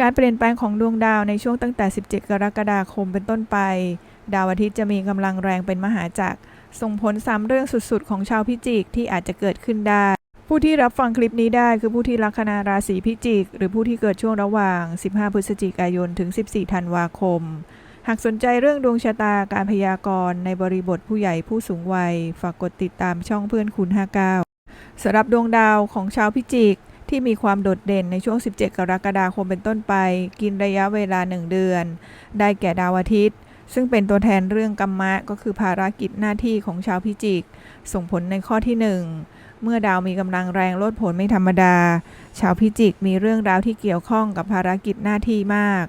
การเปลี่ยนแปลงของดวงดาวในช่วงตั้งแต่ 17 กรกฎาคมเป็นต้นไป ดาวอาทิตย์จะมีกำลังแรงเป็นมหาจักร ส่งผลซ้ำเรื่องสุดๆ ของชาวพิจิกที่อาจจะเกิดขึ้นได้ ผู้ที่รับฟังคลิปนี้ได้คือผู้ที่ลัคนาราศีพิจิก หรือผู้ที่เกิดช่วงระหว่าง 15 พฤศจิกายน ถึง 14 ธันวาคม หากสนใจเรื่องดวงชะตาการพยากรณ์ในบริบทผู้ใหญ่ผู้สูงวัย ฝากกดติดตามช่องเพื่อนคุณ 59สำหรับดวงดาวของชาวพิจิก ที่มีความโดดเด่นในช่วง 17 กรกฎาคมเป็นต้นไป กินระยะเวลา 1 เดือน ได้แก่ดาวอาทิตย์ ซึ่งเป็นตัวแทนเรื่องกรรมะก็คือภารกิจหน้าที่ของชาวพิจิก ส่งผลในข้อที่ 1 เมื่อดาวมีกำลังแรงลดผลไม่ธรรมดา ชาวพิจิกมีเรื่องราวที่เกี่ยวข้องกับภารกิจหน้าที่มาก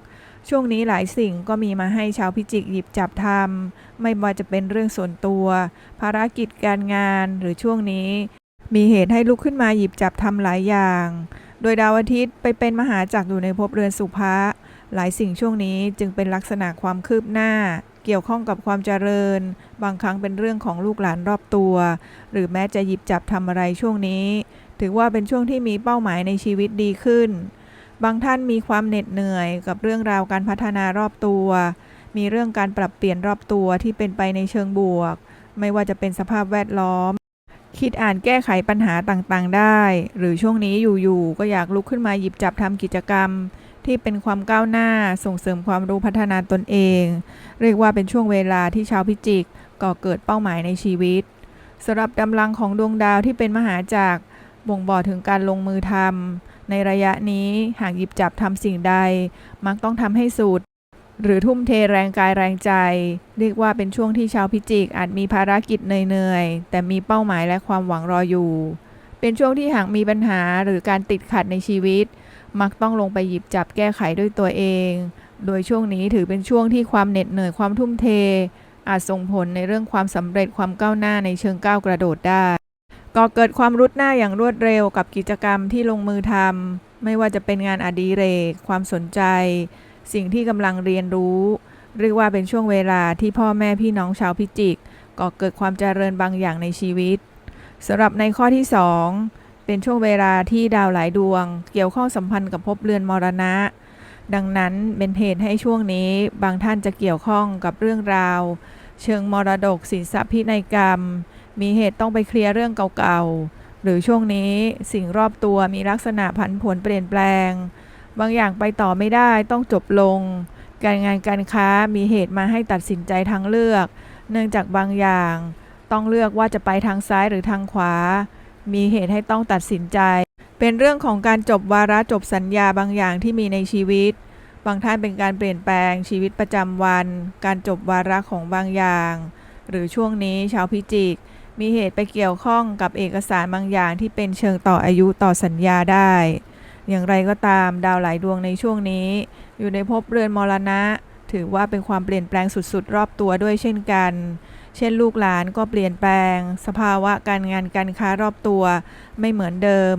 ช่วงนี้หลายสิ่งก็มีมาให้ชาวพิจิกหยิบจับทำไม่ว่าจะเป็นเรื่องส่วนตัว ภารกิจการงานหรือช่วงนี้ มีเหตุให้ลุกขึ้นมาหยิบจับทำหลายอย่าง โดยดาวอาทิตย์ไปเป็นมหาจักรอยู่ในภพเรือนสุภะหลายสิ่งช่วงนี้จึงเป็นลักษณะความคืบหน้า เกี่ยวข้องกับความเจริญ บางครั้งเป็นเรื่องของลูกหลานรอบตัว หรือแม้จะหยิบจับทำอะไรช่วงนี้ ถือว่าเป็นช่วงที่มีเป้าหมายในชีวิตดีขึ้น บางท่านมีความเหน็ดเหนื่อยกับเรื่องราวการพัฒนารอบตัว มีเรื่องการปรับเปลี่ยนรอบตัวที่เป็นไปในเชิงบวก ไม่ว่าจะเป็นสภาพแวดล้อม คิดอ่านแก้ไขปัญหาต่างๆ ได้ หรือช่วงนี้อยู่ๆก็อยากลุกขึ้นมาหยิบจับทำกิจกรรม ที่เป็นความก้าวหน้าส่งเสริมความรู้พัฒนาตนเอง เรียกว่าเป็นช่วงเวลาที่ชาวพิจิกก่อเกิดเป้าหมายในชีวิตสำหรับกำลังของดวงดาวที่เป็นมหาจักรบ่งบอกถึงการลงมือทำในระยะนี้หากหยิบจับทำสิ่งใด มักต้องทำให้สุด หรือทุ่มเทแรงกายแรงใจ เรียกว่าเป็นช่วงที่ชาวพิจิกอาจมีภารกิจเหนื่อยๆแต่มีเป้าหมายและความหวังรออยู่ เป็นช่วงที่หากมีปัญหาหรือการติดขัดในชีวิต มักต้องลงไปหยิบจับแก้ไขด้วยตัวเอง โดยช่วงนี้ถือเป็นช่วงที่ความเหน็ดเหนื่อยความทุ่มเท อาจส่งผลในเรื่องความสำเร็จความก้าวหน้าในเชิงก้าวกระโดดได้ก่อเกิดความรุดหน้าอย่างรวดเร็วกับกิจกรรมที่ลงมือทำไม่ว่าจะเป็นงานอดิเรก ความสนใจ สิ่งที่กำลังเรียนรู้ เรียกว่าเป็นช่วงเวลาที่พ่อแม่พี่น้องชาวพิจิกก่อเกิดความเจริญบางอย่างในชีวิตสำหรับในข้อที่ 2 เป็นช่วงเวลาที่ดาวหลายดวง เกี่ยวข้องสัมพันธ์กับภพเรือนมรณะ ดังนั้นเป็นเหตุให้ช่วงนี้บางท่านจะเกี่ยวข้องกับเรื่องราว เชิงมรดกสินทรัพย์พินัยกรรม มีเหตุต้องไปเคลียร์เรื่องเก่าๆหรือช่วงนี้สิ่งรอบตัวมีลักษณะผันผวนเปลี่ยนแปลง บางอย่างไปต่อไม่ได้ต้องจบลง การงานการค้ามีเหตุมาให้ตัดสินใจทางเลือก เนื่องจากบางอย่าง ต้องเลือกว่าจะไปทางซ้ายหรือทางขวา มีเหตุให้ต้องตัดสินใจ เป็นเรื่องของการจบวาระจบสัญญาบางอย่างที่มีในชีวิต บางท่านเป็นการเปลี่ยนแปลงชีวิตประจำวัน การจบวาระของบางอย่าง หรือช่วงนี้ชาวพิจิก มีเหตุไปเกี่ยวข้องกับเอกสารบางอย่างที่เป็นเชิงต่ออายุต่อสัญญาได้ อย่างไรก็ตามดาวหลายดวงในช่วงนี้ อยู่ในภพเรือนมรณะ ถือว่าเป็นความเปลี่ยนแปลงสุดๆ รอบตัวด้วยเช่นกัน เช่นลูกหลานก็เปลี่ยนแปลง สภาวะการงานการค้ารอบตัวไม่เหมือนเดิม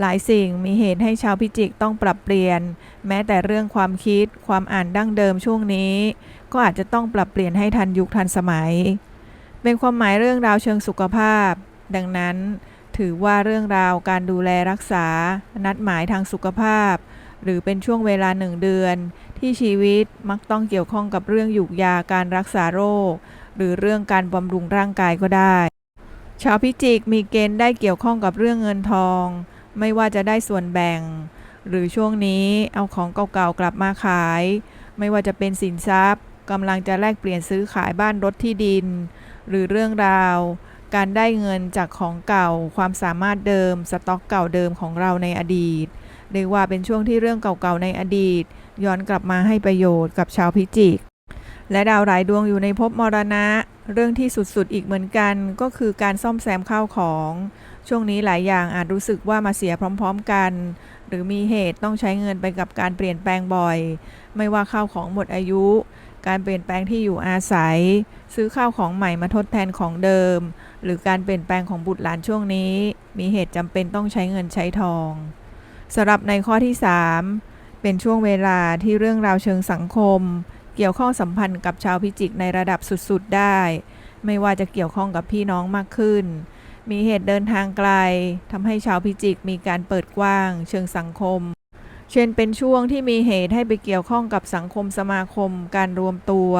หลายสิ่งมีเหตุให้ชาวพิจิกต้องปรับเปลี่ยน แม้แต่เรื่องความคิดความอ่านดั้งเดิมช่วงนี้ ก็อาจจะต้องปรับเปลี่ยนให้ทันยุคทันสมัย เป็นความหมายเรื่องราวเชิงสุขภาพ ดังนั้น ถือว่าเรื่องราวการดูแลรักษา นัดหมายทางสุขภาพ หรือเป็นช่วงเวลาหนึ่งเดือน ที่ชีวิตมักต้องเกี่ยวข้องกับเรื่องหยุกยาการรักษาโรค หรือเรื่องการบำรุงร่างกายก็ได้ ชาวพิจิกมีเกณฑ์ได้เกี่ยวข้องกับเรื่องเงินทอง ไม่ว่าจะได้ส่วนแบ่ง หรือช่วงนี้เอาของเก่าๆกลับมาขาย ไม่ว่าจะเป็นสินทรัพย์กำลังจะแลกเปลี่ยนซื้อขายบ้านรถที่ดิน หรือเรื่องราว การได้เงินจากของเก่า ความสามารถเดิม สต็อกเก่าเดิมของเราในอดีตเรียกว่าเป็นช่วงที่เรื่องเก่าๆในอดีต ย้อนกลับมาให้ประโยชน์กับชาวพิจิก และดาวหลายดวงอยู่ในภพมรณะ เรื่องที่สุดๆอีกเหมือนกันก็คือการซ่อมแซมข้าวของ ช่วงนี้หลายอย่างอาจรู้สึกว่ามาเสียพร้อม ๆกัน หรือมีเหตุต้องใช้เงินไปกับการเปลี่ยนแปลงบ่อย ไม่ว่าข้าวของหมดอายุ การเปลี่ยนแปลงที่อยู่อาศัย ซื้อข้าวของใหม่มาทดแทนของเดิม หรือการเปลี่ยนแปลงของบุตรหลานช่วงนี้ มีเหตุจำเป็นต้องใช้เงินใช้ทองสำหรับในข้อที่ 3 เป็นช่วงเวลาที่เรื่องราวเชิงสังคม เกี่ยวข้องสัมพันธ์กับชาวพิจิกในระดับสุดๆได้ ไม่ว่าจะเกี่ยวข้องกับพี่น้องมากขึ้น มีเหตุเดินทางไกลทำให้ชาวพิจิกมีการเปิดกว้าง เชิงสังคม เช่นเป็นช่วงที่มีเหตุให้ไปเกี่ยวข้องกับสังคมสมาคม การรวมตัว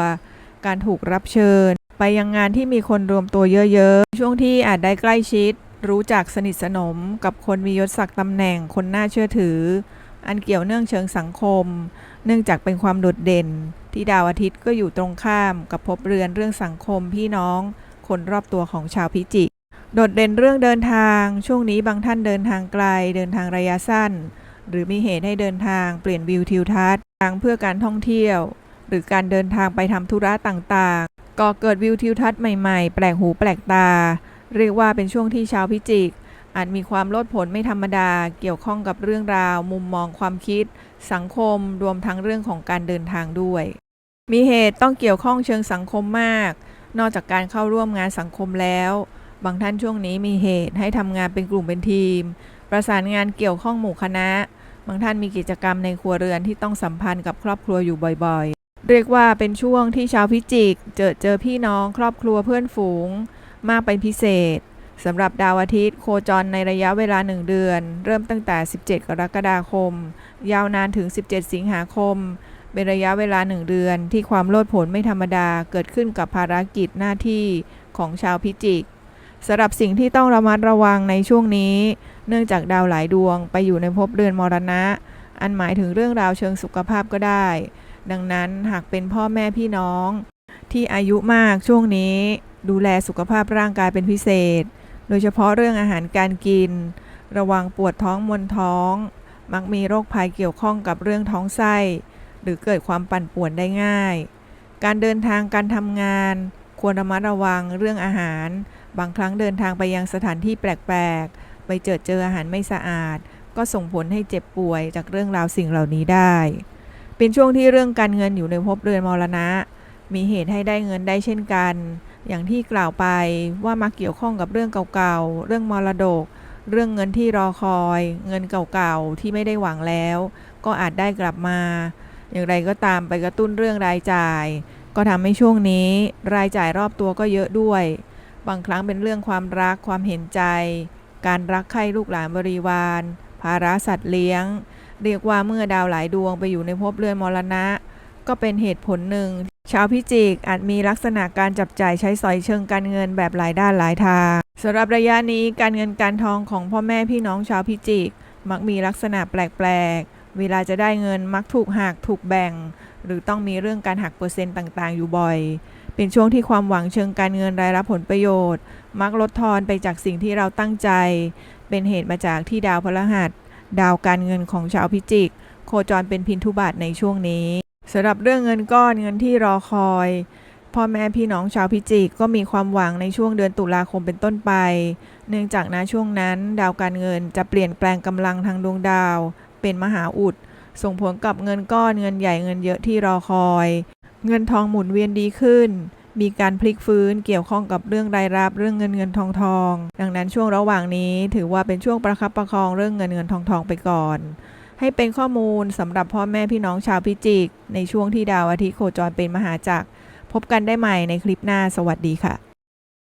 การถูกรับเชิญ ไปยังงานที่มีคนรวมตัวเยอะๆ ช่วงที่อาจได้ใกล้ชิด รู้จักสนิทสนม กับคนมียศศักดิ์ตำแหน่งคนน่าเชื่อถือ อันเกี่ยวเนื่องเชิงสังคม เนื่องจากเป็นความโดดเด่น ที่ดาวอาทิตย์ก็อยู่ตรงข้ามกับภพเรือนเรื่องสังคมพี่น้อง คนรอบตัวของชาวพิจิกโดดเด่นเรื่องเดินทาง ช่วงนี้บางท่านเดินทางไกล เดินทางระยะสั้น หรือมีเหตุให้เดินทางเปลี่ยนวิวทิวทัศน์ทางเพื่อการท่องเที่ยว หรือการเดินทางไปทำธุระต่างๆ ก่อเกิดวิวทิวทัศน์ใหม่ๆ แปลกหูแปลกตา เรียกว่าเป็นช่วงที่ชาวพิจิก อาจมีความโลดผนไม่ธรรมดา เกี่ยวข้องกับเรื่องราว มุมมองความคิด สังคมรวมทั้งเรื่องของการเดินทางด้วย มีเหตุต้องเกี่ยวข้องเชิงสังคมมาก นอกจากการเข้าร่วมงานสังคมแล้ว บางท่านช่วงนี้มีเหตุให้ทำงานเป็นกลุ่มเป็นทีม ประสานงานเกี่ยวข้องหมู่คณะ บางท่านมีกิจกรรมในครัวเรือนที่ต้องสัมพันธ์กับครอบครัวอยู่บ่อยๆ เรียกว่าเป็นช่วงที่ชาวพิจิก เจอเจอพี่น้องครอบครัวเพื่อนฝูง มากเป็นพิเศษสำหรับดาวอาทิตย์โคจรในระยะเวลา 1 เดือน เริ่มตั้งแต่ 17 กรกฎาคม ยาวนานถึง 17 สิงหาคม เป็นระยะเวลา 1 เดือน ที่ความโลดโผนไม่ธรรมดาเกิดขึ้นกับภารกิจหน้าที่ของชาวพิจิก สำหรับสิ่งที่ต้องระมัดระวังในช่วงนี้ เนื่องจากดาวหลายดวงไปอยู่ในภพเรือนมรณะ อันหมายถึงเรื่องราวเชิงสุขภาพก็ได้ ดังนั้นหากเป็นพ่อแม่พี่น้อง ที่อายุมากช่วงนี้ ดูแลสุขภาพร่างกายเป็นพิเศษ โดยเฉพาะเรื่องอาหารการกิน ระวังปวดท้องมวนท้อง มักมีโรคภัยเกี่ยวข้องกับเรื่องท้องไส้ หรือเกิดความปั่นป่วนได้ง่าย การเดินทางการทำงาน ควรระมัดระวังเรื่องอาหาร บางครั้งเดินทางไปยังสถานที่แปลกๆ ไปเจอเจออาหารไม่สะอาด ก็ส่งผลให้เจ็บป่วยจากเรื่องราวสิ่งเหล่านี้ได้ เป็นช่วงที่เรื่องการเงินอยู่ในภพเรือนมรณะ มีเหตุให้ได้เงินได้เช่นกัน อย่างที่กล่าวไปว่ามาเกี่ยวข้องกับเรื่องเก่าๆ เรื่องมรดก เรื่องเงินที่รอคอย เงินเก่าๆ ที่ไม่ได้หวังแล้ว ก็อาจได้กลับมา อย่างไรก็ตามไปกระตุ้นเรื่องรายจ่าย ก็ทำให้ช่วงนี้ รายจ่ายรอบตัวก็เยอะด้วย บางครั้งเป็นเรื่องความรักความเห็นใจ การรักใคร่ลูกหลานบริวาร ภาระสัตว์เลี้ยง เรียกว่าเมื่อดาวหลายดวงไปอยู่ในภพเรือนมรณะ ก็เป็นเหตุผลหนึ่ง ชาวพิจิกอาจมีลักษณะการจับจ่ายใช้สอยเชิงการเงินแบบหลายด้านหลายทางสำหรับระยะนี้การเงินการทองของพ่อแม่พี่น้องชาวพิจิก มักมีลักษณะแปลกๆ เวลาจะได้เงินมักถูกหักถูกแบ่ง หรือต้องมีเรื่องการหักเปอร์เซ็นต์ต่างๆ อยู่บ่อย เป็นช่วงที่ความหวังเชิงการเงินรายรับผลประโยชน์ มักลดทอนไปจากสิ่งที่เราตั้งใจ เป็นเหตุมาจากที่ดาวพฤหัส ดาวการเงินของชาวพิจิก โคจรเป็นพินทุบาทในช่วงนี้สำหรับเรื่องเงินก้อนเงินที่รอคอยพ่อแม่พี่น้องชาวพิจิกก็มีความหวังในช่วงเดือนตุลาคมเป็นต้นไป เนื่องจากนช่วงนั้น ดาวการเงินจะเปลี่ยนแปลงกำลังทางดวงดาว เป็นมหาอุด ส่งผลกับเงินก้อนเงินใหญ่เงินเยอะที่รอคอย เงินทองหมุนเวียนดีขึ้น มีการพลิกฟื้นเกี่ยวข้องกับเรื่องรายรับเรื่องเงินเงินทองทอง ดังนั้นช่วงระหว่างนี้ถือว่าเป็นช่วงประคับประคองเรื่องเงินเงินทองทองไปก่อน ให้เป็นข้อมูลสำหรับพ่อแม่พี่น้องชาวพิจิก ในช่วงที่ดาวอาทิตย์โคจรเป็นมหาจักรพบกันได้ใหม่ในคลิปหน้าสวัสดีค่ะ